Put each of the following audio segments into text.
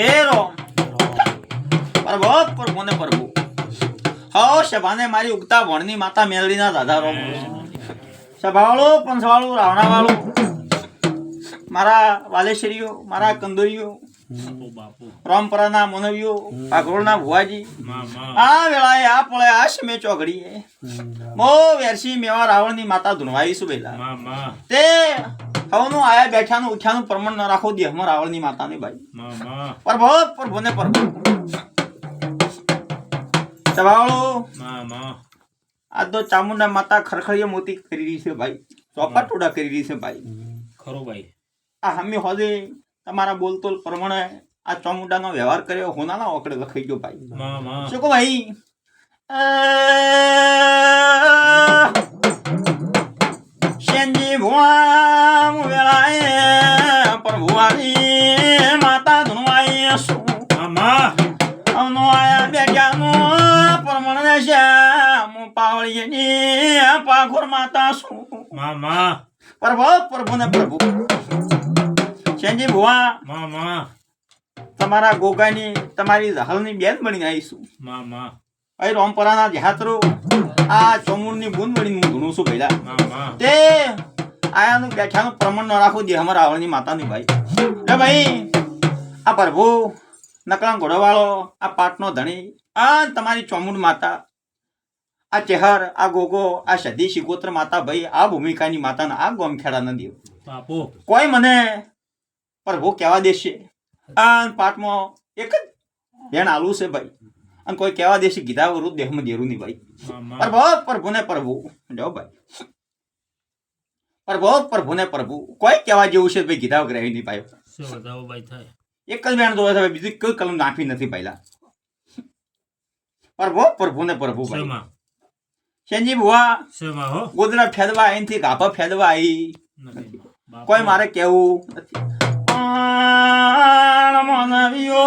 હે રોમ પ્રભો પ્રભુને પ્રભુ હો સભાને મારી ઉગતા વણની માતા મેલડીના દાદા રોમ સભાવાળો પંચવાળો રાવણાવાળો, મારા વાલેશ્રીઓ, મારા કંદોરીઓ પરંપરાના મનવીઓ પાઘોળના ભુવાજી. આ વેળાએ આ પળે આ સમય ચોઘડીએ. મો વેરસી મેવા રાવણની માતા ધૂણવાઈશું બેલા? માં માં. તે હવનું આયા બેઠાનું ઉઠ્યાનું પ્રમાણ ન રાખો દેહમાં રાવણની માતાની બાઈ. પ્રભો પ્રભુને પ્રભુ સવાળો આ તો ચામુંડા માતા ખરખડીએ મોતી કરી રહી છે ભાઈ. ચોપા ટોડા કરી રહી છે ભાઈ. ખરો ભાઈ. આ હમી હોદે તમારા બોલતોલ પ્રમાણે આ ચામુંડાનો વ્યવહાર કર્યો હોનાના ઓકડે લખાઈ ગયો ભાઈ. શું કહો ભાઈ? શેનજી ભુવા વેળાએ પ્રભુવારી માતા ધુનવાઈ શું અમનો આયા બેઠાનો પ્રમાણે શ્યામ પાવળીની પાઘોર માતા શું મામા પ્રભુ પ્રભુ પ્રભુને પ્રભુ. શેનજી ભુવા. મામા તમારા ગોગાની તમારી હાલની બેન બની આવીશું. મામા અહીં રોમપરાના જહાતરો આ ચોમુરની બૂંદ બની હું ધૂણું છું પહેલા તે આયાનું બેઠાનું પ્રમાણ ન રાખવું દે અમારા આવળની માતાની ભાઈ. લે ભાઈ આ પ્રભુ નકળા ઘોડોવાળો આ પાટનો ધણી આ તમારી ચોમુંડ માતા આ ચેહર આ ગોગો આ સધી શિગોત્ર માતા ભાઈ આ ભૂમિકાની માતાના આ ગોમખેડાના દેવ. કોઈ મને પ્રભુ કહેવા દેશે. આ પાઠમાં એક જ બેન આલુ છે ભાઈ. અને કોઈ કહેવા દેશે ગીધા વરું દેહમાં દેરું નહીં ભાઈ. પ્રભુ પ્રભુને પ્રભુ જો ભાઈ. પ્રભુ પ્રભુને પ્રભુ કોઈ કહેવા જેવું છે ભાઈ ગીધા વગર નહીં ભાઈ. એક જ બેન જોવે છે બીજી કોઈ કલમ નાખી નથી પહેલા પ્રભુ પ્રભુને પ્રભુ ભાઈ. શેનજી બુવા હો? ગોદડા ફેદવા અહીંથી ગાભા ફેદવા આવી કોઈ મારે કેવું નથી. આણ મનવીઓ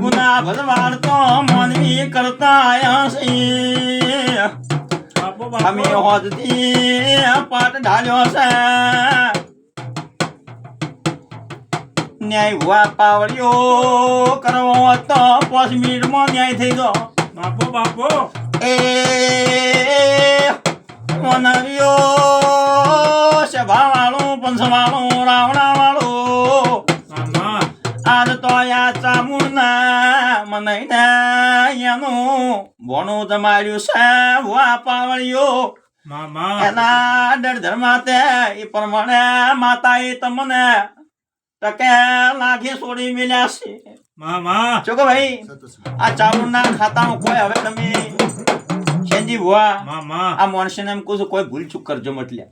ગુના ભરવાડ તો મનવી કરતા અમે હોદથી પાટ ઢાલ્યો છે. ન્યાય હુઆ પાવડિયો કરવો તો પાંચ મિનિટમાં ન્યાય થઈ ગયો. બાપુ બાપુ. એ મનવીઓ સભાવાળું પંચવાળું રાવણાવાળું. માં માં આજ તો યા ચામુંડના મનાઈને એનું ભોણું જમાડ્યું છે માં માં એના ડર માતે એ પ્રમાણે માતાએ તમને ટકે લાખી છોડી મેલ્યા છે. માં માં જો કે ભાઈ આ ચામુંડના ખાતામાં કોઈ હવે તમે માં આ માણસે એમ કહું છું કોઈ ભૂલ ચૂક કરજો મતલ્યા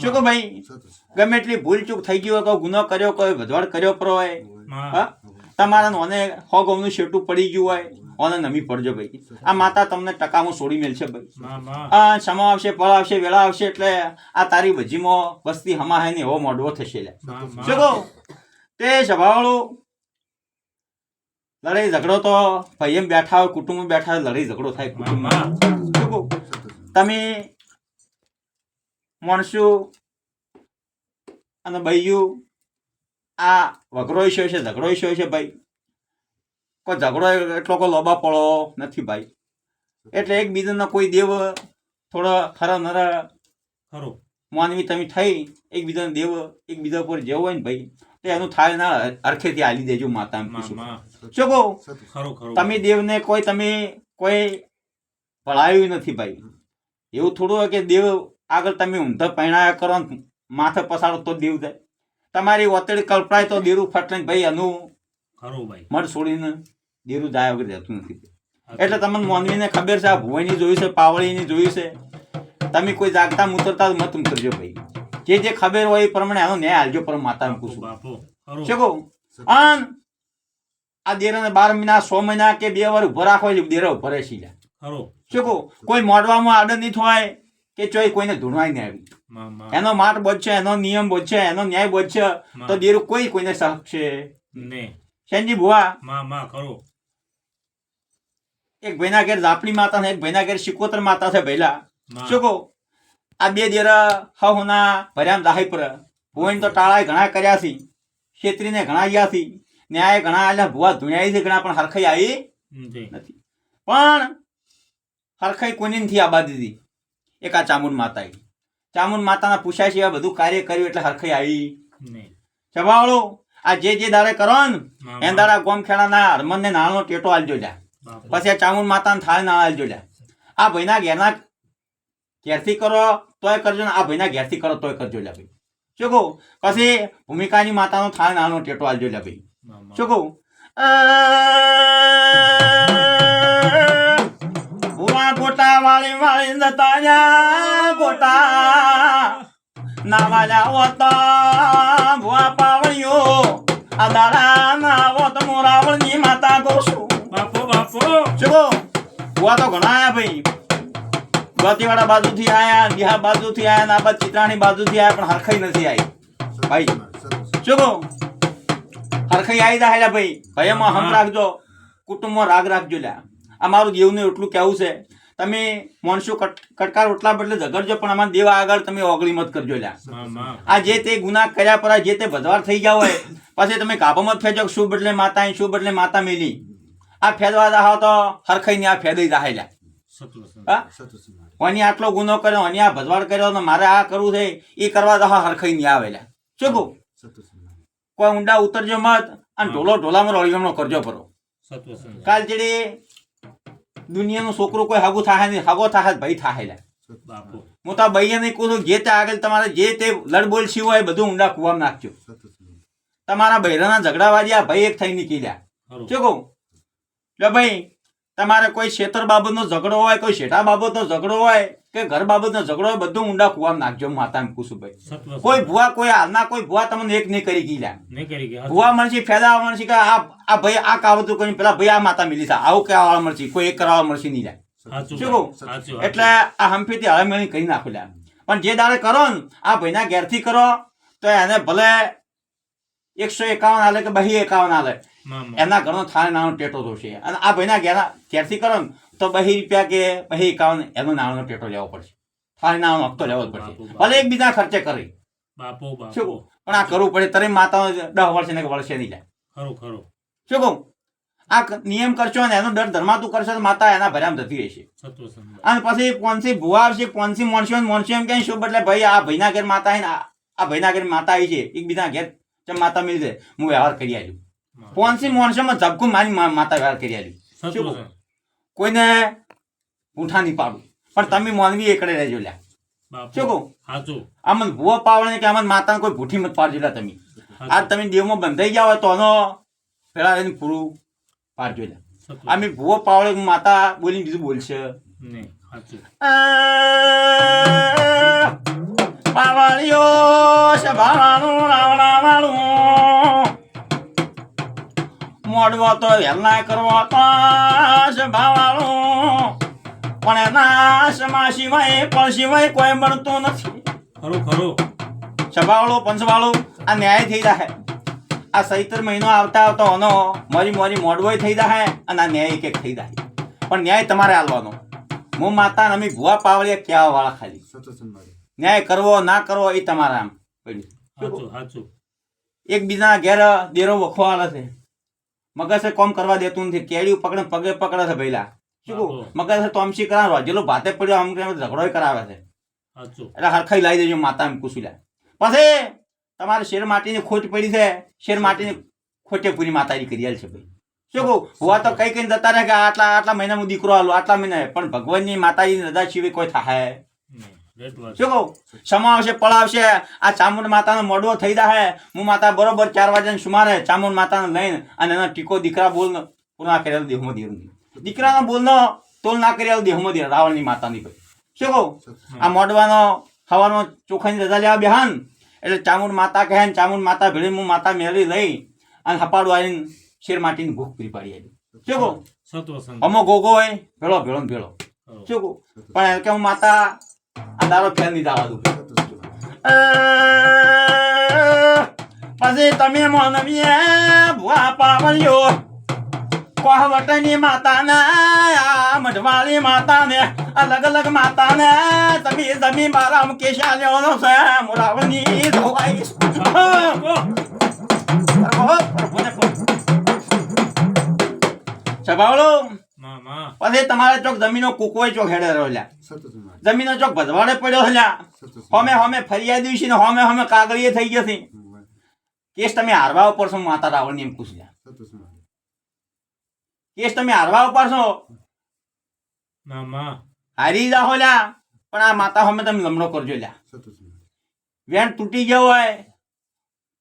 શું કહું ભાઈ? ગમે એટલી ભૂલ ચૂક થઈ ગઈ હોય કોઈ ગુનો કર્યો કોઈ વધવાડ કર્યો પર હોય. તમારા નોને હો ગમનું શેટું પડી ગયું હોય ઓને નમી પડજો ભાઈ. આ માતા તમને ટકામાં છોડી મેલશે ભાઈ. આ સમા આવશે પળ આવશે વેળા આવશે એટલે આ તારી ભજીમાં વસ્તી હમા હે ને એવો મોડવો થશે શું કહું? તે સભાવાળું લડાઈ ઝઘડો તો ભાઈ એમ બેઠા હોય કુટુંબ બેઠા હોય લડાઈ ઝઘડો થાય કુટુંબમાં? તમે મણસુ અને બૈયું આ વઘરો છે ઝઘડો છે ભાઈ? કોઈ ઝઘડો એટલો કોઈ લોબા પડો નથી ભાઈ. એટલે એકબીજાના કોઈ દેવ થોડો ખરા નરા ખરો. માનવી તમે થઈ એકબીજાનો દેવ એકબીજા ઉપર જેવો હોય ને ભાઈ તો એનું થાય ના અરખેથી આલી દેજો માતા શું કહું? તમે દેવને કોઈ તમે કોઈ ભળાયું નથી ભાઈ. એવું થોડું હોય કે દેવ આગળ તમે ઊંધા પહેણાયા કરો માથે પસાડો તો દેવ જાય. તમારી ઓતડી કલ્પનાય તો દેરું ફટલે ભાઈ એનું ખરું ભાઈ. મઢ છોડીને દેરું જાય વગર રહેતું નથી. એટલે તમને મોનવીને ખબર છે આ ભુવઈની જોયું છે પાવળીની જોયું છે? તમે કોઈ જાગતા મુતરતા મત ઉતરજો ભાઈ. જે જે ખબર હોય એ પ્રમાણે એનો ન્યાય હાલજો પર માતા મૂકું છું કહું અન આ દેરાને બાર મહિના સો મહિના કે બે વાર ઊભો રાખો છે દેરા ઊભો રહેશે શું કહું? કોઈ મોડવામાં આડર નહીં થવાય કે ચોય કોઈને ધૂણવાય નહીં આવી. એનો માર્ગ બચશે એનો નિયમ બચશે એનો ન્યાય બચશે તો દેરું કોઈ કોઈને સહકશે ને. શેનજી ભુવા. એક ભાઈના ઘેર લાપણી માતા ને એક ભાઈના ઘેર શિકોતર માતા છે ભૈલા શું કહું? આ બે દેરા હોના ભર્યામ દાહી પર. ભુવન તો ટાળાએ ઘણા કર્યા છે. છેતરીને ઘણા ગયા છે. ન્યાય ઘણા એટલે ભુવા ધુણ્યાઈ છે ઘણા પણ હરખાઈ આવી નથી. પણ હરખાઈ કોની નથી આબા દીધી. એક આ ચામુંડ માતાએ. ચામુંડ માતાના પૂછાય છે બધું કાર્ય કર્યું એટલે હરખાઈ આવી? ચબાવળો આ જે જે દાડે કરો ને એ દાડા ગોમ ખેડાના હરમનને નાળનો ટેટો આલજો લ્યા પછી આ ચામુંડ માતાને થાળ ના આલજો જા. આ ભાઈના ઘેરના ઘેરથી કરો તોય કરજો ને આ ભાઈના ઘેરથી કરો તોય કરજો લ્યા ભાઈ. શું કહું? પછી ભૂમિકાની માતાનો થાળ નાળનો ટેટો આલજો લ્યા ભાઈ. શું કહું? ગોટા વાળી વાળી જતા જા ગોટા હોતા ભૂવા પાવળીઓ આ દાડા ના તો હું રાવણની માતા છું બાપુ બાપુ. શું કહું તો ઘણા આયા ભાઈ. ગતિવાડા બાજુથી આયા બિહાર બાજુથી આયા ના બાદ ચિત્રાણી બાજુથી આયા પણ હરખાઈ નથી આવી ભાઈ શું કહું હરખાઈ આવી જાય ભાઈ. ભયમાં હમ રાખજો કુટુંબમાં રાગ રાખજો લ્યા. આ મારું દેવને એટલું કહેવું છે તમે મોનસુ કટ કટકાર ઓટલા બદલે ઝઘડજો પણ આમાં દેવા આગળ તમે ઓગળી મત કરજો લ્યા. આ જે તે ગુના કર્યા પર જે તે ભદવાર થઈ ગયા હોય પછી તમે કાબામાં ફેજો કે શું બદલે માતા અહીં, શું બદલે માતા મેલી. આ ફેદવા દાહો તો હરખાઈ આ ફેદઈ દાહે લ્યા. ઓની આટલો ગુનો કર્યો ઓની આ ભજવાડ કર્યો ને મારે આ કરવું છે એ કરવા દાહો હરખાઈ નહીં આવેલા શું કહું? કોઈ ઊંડા ઉતરજો મત અને ઢોલો ઢોલામાં રળિયમણો કરજો પરો. કાલ જેડી દુનિયાનું છોકરો કોઈ હાગો થાય નહીં. હાગો થાય ભાઈ થાય લે હું તો ભાઈએ નહીં કહું છું જે તે આગળ તમારે જે તે લડબોલ શી હોય બધું ઊંડા કુવામાં નાખજો. તમારા બૈરાના ઝઘડા વાળ્યા ભાઈ એક થઈ નીકળ્યા. શું કહું? એટલે ભાઈ તમારે કોઈ ક્ષેત્ર બાબતનો ઝઘડો હોય કોઈ શેઠા બાબતનો ઝઘડો હોય કે ઘર બાબતનો ઝઘડો બધું ઊંડા કુવામાં નાખજો માતા એમ પૂછું ભાઈ. સત્વ સંત. કોઈ ભુવા કોઈ હાલના કોઈ ભુવા તમને એક નહીં કરી ગયેલા. ભુવા મળશે ફેદા મળશે કે આ આ ભાઈ આ કાવતું કરીને પેલા ભાઈ આ માતા મિલી છે આવું કહેવા મળશે કોઈ એક કરવા મળશે નહીં લ્યા. એટલે આ હંફીથી થી મેળી કરી નાખો લ્યા. પણ જે દાડે કરો ને આ ભાઈના ઘેરથી કરો તો એને ભલે એકસો એકાવન હાલે કે બહી એકાવન હાલે. એના ઘરનો થાળ નાનો ટેટો થશે અને આ ભાઈના ઘેરા ઘેરથી કરો ને તો બહી રૂપિયા કે બહી એકાવન એનો નાણાનો પેટો લેવો પડશે. થાળ નાનો હપ્તો લેવો જ પડશે. ભલે એકબીજા ખર્ચે કરી. બાપો શું કહું? પણ આ કરવું પડે. તરે માતા દહ વર્ષે ને વર્ષે નહીં જાય. ખરું ખરું. શું કહું? આ નિયમ કરશો ને એનો ડર ધર્માતું કરશો તો માતા એના ભર્યામાં થતી રહેશે. અને પછી પોનસી ભુવા આવશે પોનસી મોનસી હોય એમ કહે શું બદલે ભાઈ આ ભાઈના ઘેર માતા આવી ને આ ભાઈના ઘેર માતા આવી છે. એકબીજા ઘેર ચમ માતા મિલી છે હું વ્યવહાર કરી આવ્યું. પોનસી મોનસીમાં ઝબકું મારી માતા વ્યવહાર કરી આવ્યું શું? કોઈને ઉઠા નહીં પાડું. પણ તમે માનવી એકડે રહેજો લ્યા. શું કહું? આમાં ભૂવો પાવડે કે આમાં માતાને કોઈ ભૂઠી મત પાડજો લ્યા તમે. આ તમે દેવમાં બંધાઈ ગયા હોય તો આનો પેલા એને પૂરું પાડજો લ્યા. ભૂવો પાવડે માતા બોલીને બીજું બોલશે. નહીં પાવળીઓ સભાનું રાવણાવાળું મોડવો તો વહેલા કરવો તો ભાવાળો પણ એના સમા સિવાય પણ સિવાય કોઈ મળતું નથી. ખરું ખરું. સભાવાળો પંચવાળો આ ન્યાય થઈ જાય આ ચૈત્ર મહિનો આવતા આવતો આનો મરી મોરી મોડવોય થઈ જાય અને આ ન્યાય એક એક થઈ જાય પણ ન્યાય તમારે આલવાનો. હું માતા અમે ભુવા પાવળીએ કહેવા વાળા ખાલી ન્યાય કરવો ના કરવો એ તમારા આમ. પડ્યું એકબીજાના ઘેર દેરો વખવાળા છે. મગસે કોમ કરવા દેતું નથી. કેડિયું પકડે પગે પકડે છે પહેલા શું? મગસે તોમસી કરાવવા. જેલો ભાતે પડ્યો આમ ઝઘડો કરાવે છે. એટલે હરખાઈ લાવી દેજો માતા એમ કુસુલા પછી તમારે શેર માટીની ખોટ પડી છે. શેર માટીની ખોટે પૂરી માતાજી કરી છે ભાઈ. શું કહું? હુવા તો કઈ કઈ જતા રહે કે આટલા આટલા મહિના હું દીકરો હાલો આટલા મહિના પણ ભગવાનની માતાજીની રજા સિવાય કોઈ થાય. શું કહું? સમા પળાવશે આ ચામુંડ માતાનો મોડવો થઈ જાય હું માતા બરોબર ચાર વાગ્યાને સુમારે ચામુંડ માતાને લઈને અને એનો ટીકો દીકરા બોલ પૂરા કરેલ દેહમાં દેવ દીકરાનો બોલનો તોલ ના કરેલ દેહમાં દે રાવણની માતાની ભાઈ. શું કહું? આ મોડવાનો હવાનો ચોખાની રજા લેવા બેહાન. એટલે ચામુંડ માતા કહે ને ચામુંડ માતા ભેળી હું માતા મેળવી લઈ અને હપાડું આવીને શેર માટીની ભૂખ પૂરી પાડી આવી શું કહું? અમો ગોગો હોય ભેળો ભેળો ભેળો. શું કહું? પણ કે હું માતા આ દારો ફેર નહીં જવા દઉં પછી તમે મોનવીએ ભુવા પાવલ્યો કોહવટની માતાને આ મઢવાળી માતાને અલગ અલગ માતાને તમે જમી મારા કેશા લેવાનો છે મોરાવની ધોવાઈ. પ્રભુ, પ્રભુને પછી તમારે ચોક જમીનો કુકવાય ચોક હેડે મારી જમીનો ચોક ભજવાડે પડ્યો હલ્યા હમે હમે ફરિયાદી છે ને હમે હમે કાગળીએ થઈ ગયા છે. કેસ તમે હારવા ઉપર છો માતા રાવણની એમ પૂછ્યા કેસ તમે હારવા ઉપર છો? હારી જા હોલ્યા પણ આ માતા હમે તમે લમણો કરજો લ્યા. વેણ તૂટી ગયો હોય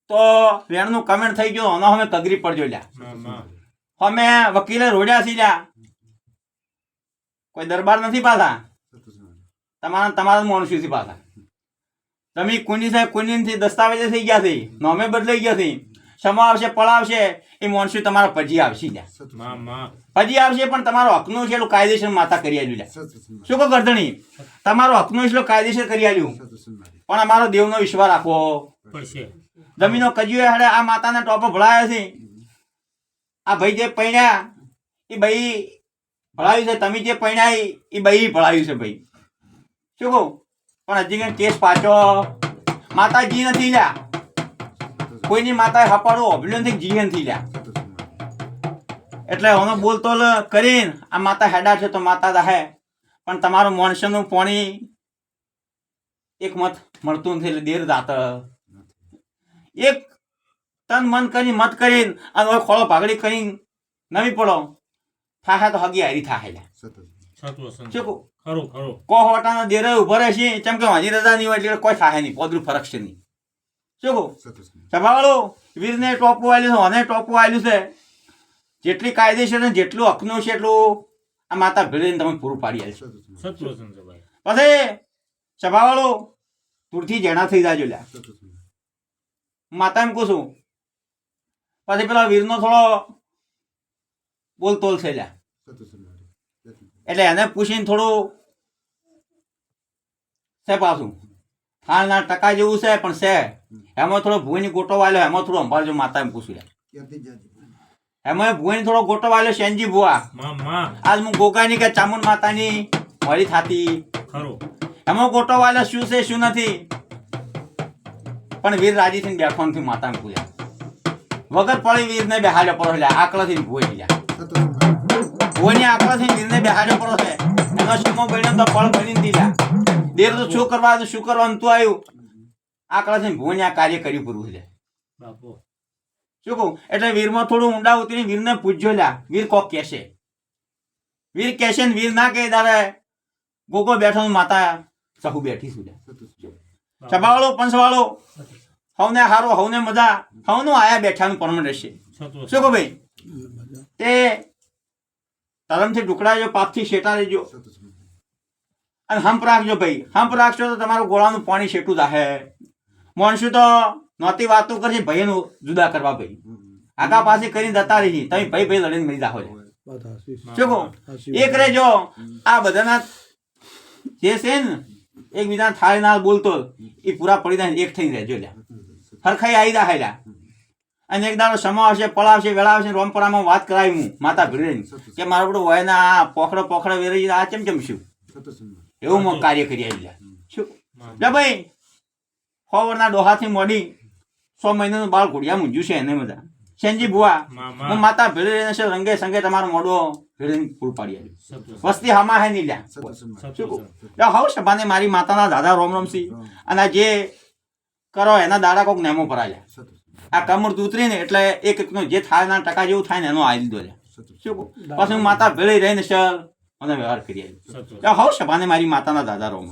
તો વેણનું કમેન્ટ થઈ ગયું અને હમે તગરી પડજો લ્યા. માં માં વકીલે રોડ્યા છે લ્યા કોઈ દરબાર નથી પાછા તમારા તમારા માણસો છે પાછા તમે કોની સાહેબ કોની દસ્તાવેજ થઈ ગયા છે. નોમે બદલાઈ ગયા છે. સમા આવશે પળાવશે એ માણસો તમારા પજી આવશે પછી આવશે પણ તમારો હકનું છે એટલું કાયદેસર માતા કરી આલ્યું લ્યા શું કહો ગરધણી? તમારો હકનું એટલું કાયદેસર કરી આલ્યું. પણ અમારો દેવનો વિશ્વાસ રાખવો. પડશે જમીનો કજ્યું હેડે આ માતાના ટોપો ભળાયા છે. આ ભાઈ જે પૈણ્યા, એ ભાઈ ભળાયું છે. તમે જે પૈણ્યા, એ- ભાઈ ભળાયું છે ભાઈ. શું કહું? પણ હજી કઈ કેસ પાછો માતાજી નથી લ્યા. કોઈની માતાએ હપાડો અભિલનથી જીએ નથી લ્યા. એટલે ઓનો બોલતોલ કરીને આ માતા હેડા છે તો માતા દાહે પણ તમારું મોનસનનું પોણી એક મત મળતું નથી એટલે દેર દાત એક તન મન કરી મત કરીને અને હવે ખોળો પાઘડી કરીને નવી પડો. થાહે તો હગી હારી થાહે ખરો ખરો. કો હોટાના દેરે ઊભો રહેશે? ચમ કે વાંજી રજા નહીં હોય એટલે કોઈ થાહે નહીં પોદરું ફરક છે નહીં. શું કહું? સભાવાળો વીરને ટોપો આવેલું છે અને ટોપું આવેલું છે. જેટલી કાયદેસર ને જેટલું હકનું છે એટલું આ માતા ભેળીને તમે પૂરું પાડી સંત પછી સભાવાળો દૂરથી જેણા થઈ જાજો લ્યા. માતા એમ કહું છું પછી પેલા વીરનો થોડો બોલતોલ છે લ્યા. એટલે એને પૂછીને થોડું છે પાછું. થાળના ટકા જેવું છે પણ છે. એમાં થોડો ભૂઈની ગોટો વાલ્યો એમાં થોડું સંભાળજો માતા એમ પૂછ્યું એમાં ભૂઈની થોડો ગોટો વાલ્યો શેનજી ભુવા. માં માં આજ હું ગોગાની કે ચામુંડ માતાની મળી થાતી. ખરો. એમાં ગોટો વાલ્યો શું છે શું નથી? પણ વીર રાજી થઈને બેઠો નથી માતા પૂજા વગર પડી વીરને બેહાડ્યો પડો એટલે આકડા થઈને ભૂઈ ગયા. ભૂઈની આકડા થઈને વીરને બેહાડ્યો પડો છે. એનો સુમો બન્યો તો ફળ ભરીને દીધા. દેર તો શું કરવા શું કરવાનું તું આવ્યું? આકડા થઈને ભૂઈને આ કાર્ય કર્યું પૂરું છે બાપો. શું કહું? એટલે વીરમાં થોડું ઊંડા ઉતરી વીરને પૂછજો લ્યા. વીર કોક કહેશે. વીર કહેશે ને વીર ના કહે તારે. ગોગો બેઠો ને માતા સહુ બેઠી છું. સભાવાળો પંચવાળો. હવને હારો હવને મજા. હવનું આયા બેઠાનું પરમનન્ટ રહેશે. શું કહો ભાઈ? તે ધર્મથી ઢુકડાજો પાપથી શેટા રહેજો અને હંપ રાખજો ભાઈ. હંપ રાખશો તો તમારું ગોળાનું પાણી શેટું જાહે. મોણસું તો નહોતી વાતો કરશે ભાઈનું જુદા કરવા ભાઈ. આગા પાસે કરીને જતા રહી તમે ભાઈ ભાઈ લડીને મરી જાહો શું કહો? એક રેજો આ બધાના જે છે ને એકબીજા થાળી ના બોલતો એ પૂરા પડી જાય એક થઈને રહેજો લ્યા. હરખાઈ આવી જાય લ્યા અને એક દાડો સમો આવશે પળાવશે વેળાવશે રોમપરામાં વાત કરાવી હું માતા ભીડે કે મારો બધું હોય ને આ પોખડો પોખડો વેરી આ ચમ ચમ શું? એવું હું કાર્ય કરી આવી શું? લે ભાઈ સો વર્ષના ડોહાથી મોડી સો મહિનાનું બાળ ઘોડિયા મૂંજ્યું છે એને બધા. સેનજી બુઆ હું માં. માતા ભીડે છે રંગે સંગે તમારો મોડો ભીડે પૂરું પાડી આવ્યું વસ્તી હમા હે નહીં લ્યા. સંત એટલે હવ સભાને મારી માતાના દાદા રોમ રમસી. અને જે કરો એના દાડા કોક નેમો ભરાયા આ કમર ઉતરી ને એટલે એક એકનો જે થાય ના ટકા જેવું થાય ને એનો આવી દીધો લે. શું પછી હું માતા ભેળી રહીને સર અને વ્યવહાર કરી આવી. હવ સભાને મારી માતાના દાદા રોમ.